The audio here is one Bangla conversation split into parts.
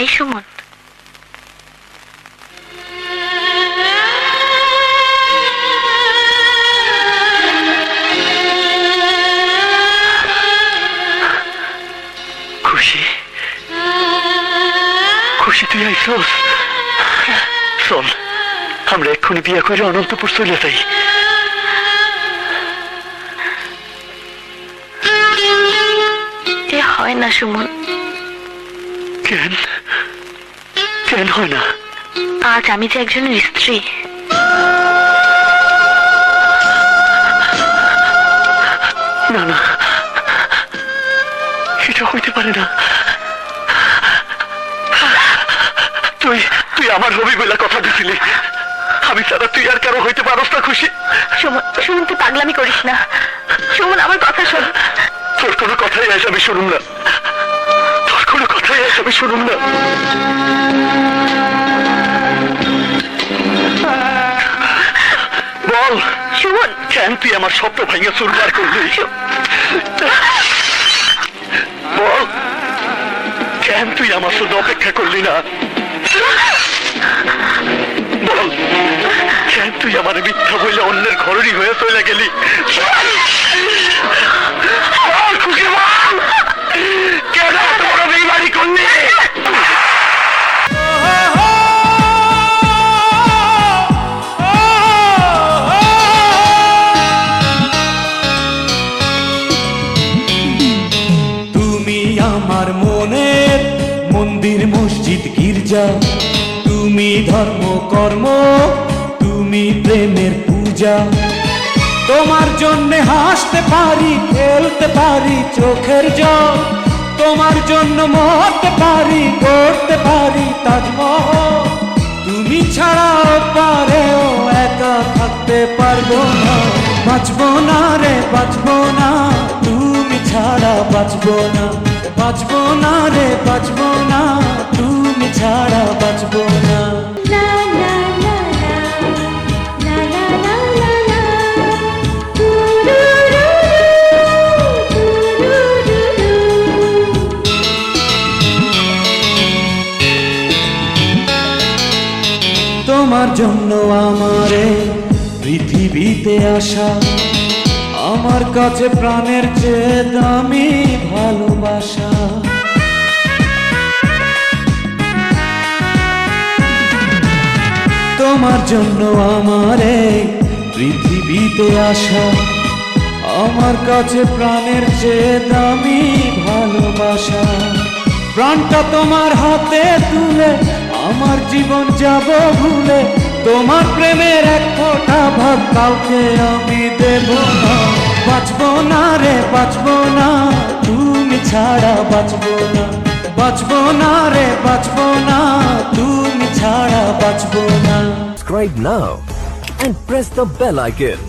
এই সুমন। খুশি? খুশি তুই আইসস চল আমরা এক্ষুনি বিয়ে করে অনন্তপুর চলে যাই। হয় না সুমন। কেন? কেন হয় না আজ আমি যে একজনের স্ত্রী না না। এটা হইতে পারে না। তুই তুই আমার হবি বলে কথা দিছিলি। আমি ছাড়া তুই আর কারও হইতে পারস না খুশি। সুমন সুমন তুই পাগলামি করিস না। সুমন আমার কথা শোন। তোর কোনো কথাই আস আমি শুনুম না। কথাই আস আমি শুনুম না। বল সুমন। কেন তুই আমার স্বপ্ন ভাঙে চুরমার করলি? বল কেন তুই আমার শুধু অপেক্ষা করলি না? বল কেন তুই আমার মিথ্যা বলে অন্যের ঘরেরই হয়ে চলে গেলি? মসজিদ গির্জা। তুমি ধর্ম, কর্ম, তুমি প্রেমের পূজা। তোমার জন্য হাসতে পারি, খেলতে পারি, চোখের জল। তোমার জন্য মরতে পারি করতে পারি তাজমহল। তুমি ছাড়াও পারেও একা থাকতে পারব না। বাঁচবো না রে, বাঁচবো না। তুমি ছাড়া বাঁচবো না। বাঁচব না রে বাঁচব না। তুমি ছাড়া বাঁচব না। তোমার জন্য আমারে পৃথিবীতে আসা আমার কাছে প্রাণের চেয়ে দামি ভালোবাসা। তোমার জন্য আমারে পৃথিবীতে আসা, আমার কাছে প্রাণের চেয়ে দামি ভালোবাসা। প্রাণটা তোমার হাতে তুলে, আমার জীবন যাব ভুলে, তোমার প্রেমের এক ফোঁটা ভাব কাউকে আমি দেব না। বাঁচবো না রে বাঁচবো না তুমি ছাড়া বাঁচবো না বাঁচবো না রে বাঁচবো না তুমি ছাড়া বাঁচবো না Subscribe now and press the bell icon.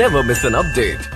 Never miss an update.